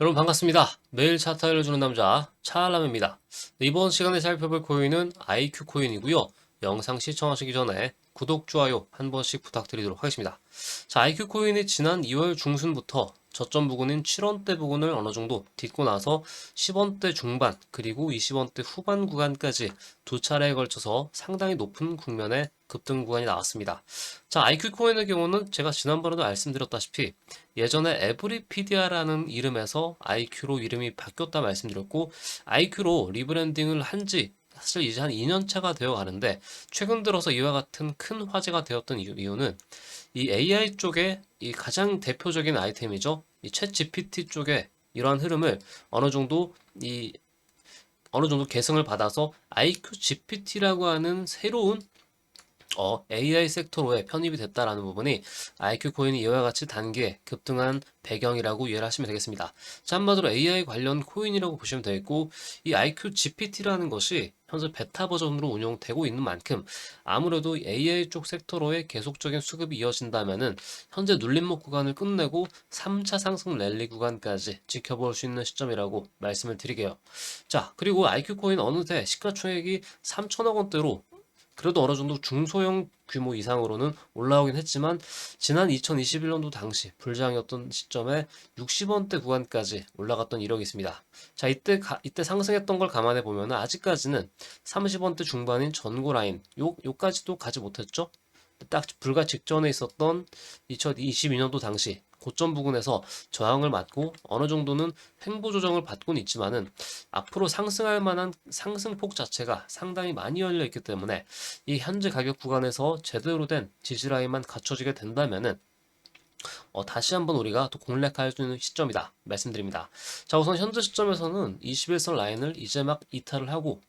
여러분 반갑습니다. 매일 차트 알려주는 남자 차알람입니다. 이번 시간에 살펴볼 코인은 IQ 코인이고요. 영상 시청하시기 전에 구독, 좋아요 한 번씩 부탁드리도록 하겠습니다. 자, IQ 코인이 지난 2월 중순부터 저점 부근인 7원대 부근을 어느 정도 딛고 나서 10원대 중반 그리고 20원대 후반 구간까지 두 차례에 걸쳐서 상당히 높은 국면의 급등 구간이 나왔습니다. 자, IQ 코인의 경우는 제가 지난번에도 말씀드렸다시피 예전에 에브리피디아라는 이름에서 IQ로 이름이 바뀌었다 말씀드렸고 IQ로 리브랜딩을 한지 사실 이제 한 2년 차가 되어 가는데 최근 들어서 이와 같은 큰 화제가 되었던 이유, 이유는 이 AI 쪽에 이 가장 대표적인 아이템이죠. 이 챗 GPT 쪽에 이러한 흐름을 어느 정도 이 어느 정도 계승을 받아서 IQ GPT라고 하는 새로운 어, AI 섹터로에 편입이 됐다라는 부분이 IQ 코인이 이와 같이 단계 급등한 배경이라고 이해를 하시면 되겠습니다. 자, 한마디로 AI 관련 코인이라고 보시면 되겠고, 이 IQ GPT라는 것이 현재 베타 버전으로 운용되고 있는 만큼 아무래도 AI 쪽 섹터로의 계속적인 수급이 이어진다면은 현재 눌림목 구간을 끝내고 3차 상승 랠리 구간까지 지켜볼 수 있는 시점이라고 말씀을 드리게요. 자, 그리고 IQ 코인 어느새 시가총액이 3천억 원대로 그래도 어느 정도 중소형 규모 이상으로는 올라오긴 했지만 지난 2021년도 당시 불장이었던 시점에 60원대 구간까지 올라갔던 이력이 있습니다. 자 이때 가- 이때 상승했던 걸 감안해 보면 아직까지는 30원대 중반인 전고 라인 요 요까지도 가지 못했죠. 딱 불과 직전에 있었던 2022년도 당시 고점 부근에서 저항을 맞고 어느 정도는 횡보 조정을 받고는 있지만은 앞으로 상승할 만한 상승폭 자체가 상당히 많이 열려 있기 때문에 이 현재 가격 구간에서 제대로 된 지지라인만 갖춰지게 된다면은 어, 다시 한번 우리가 또 공략할 수 있는 시점이다 말씀드립니다. 자 우선 현재 시점에서는 21선 라인을 이제 막 이탈을 하고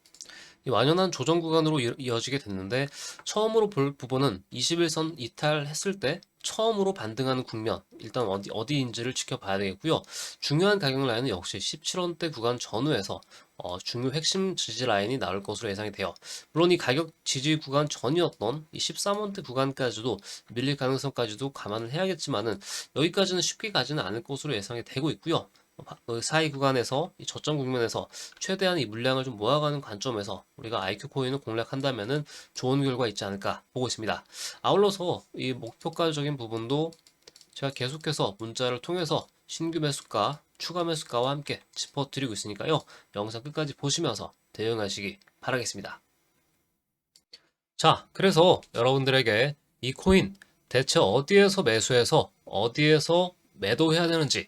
이 완연한 조정 구간으로 이- 이어지게 됐는데 처음으로 볼 부분은 21선 이탈했을 때 처음으로 반등하는 국면 일단 어디 어디인지를 지켜봐야 되겠고요. 중요한 가격 라인은 역시 17원대 구간 전후에서 어, 중요 핵심 지지 라인이 나올 것으로 예상이 돼요. 물론 이 가격 지지 구간 전이었던 이 13원대 구간까지도 밀릴 가능성까지도 감안을 해야겠지만은 여기까지는 쉽게 가지는 않을 것으로 예상이 되고 있고요. 사이 구간에서 이 저점 국면에서 최대한 이 물량을 좀 모아가는 관점에서 우리가 IQ 코인을 공략한다면은 좋은 결과 있지 않을까 보고 있습니다. 아울러서 이 목표가적인 부분도 제가 계속해서 문자를 통해서 신규 매수가, 추가 매수가와 함께 짚어드리고 있으니까요. 영상 끝까지 보시면서 대응하시기 바라겠습니다. 자, 그래서 여러분들에게 이 코인 대체 어디에서 매수해서 어디에서 매도해야 되는지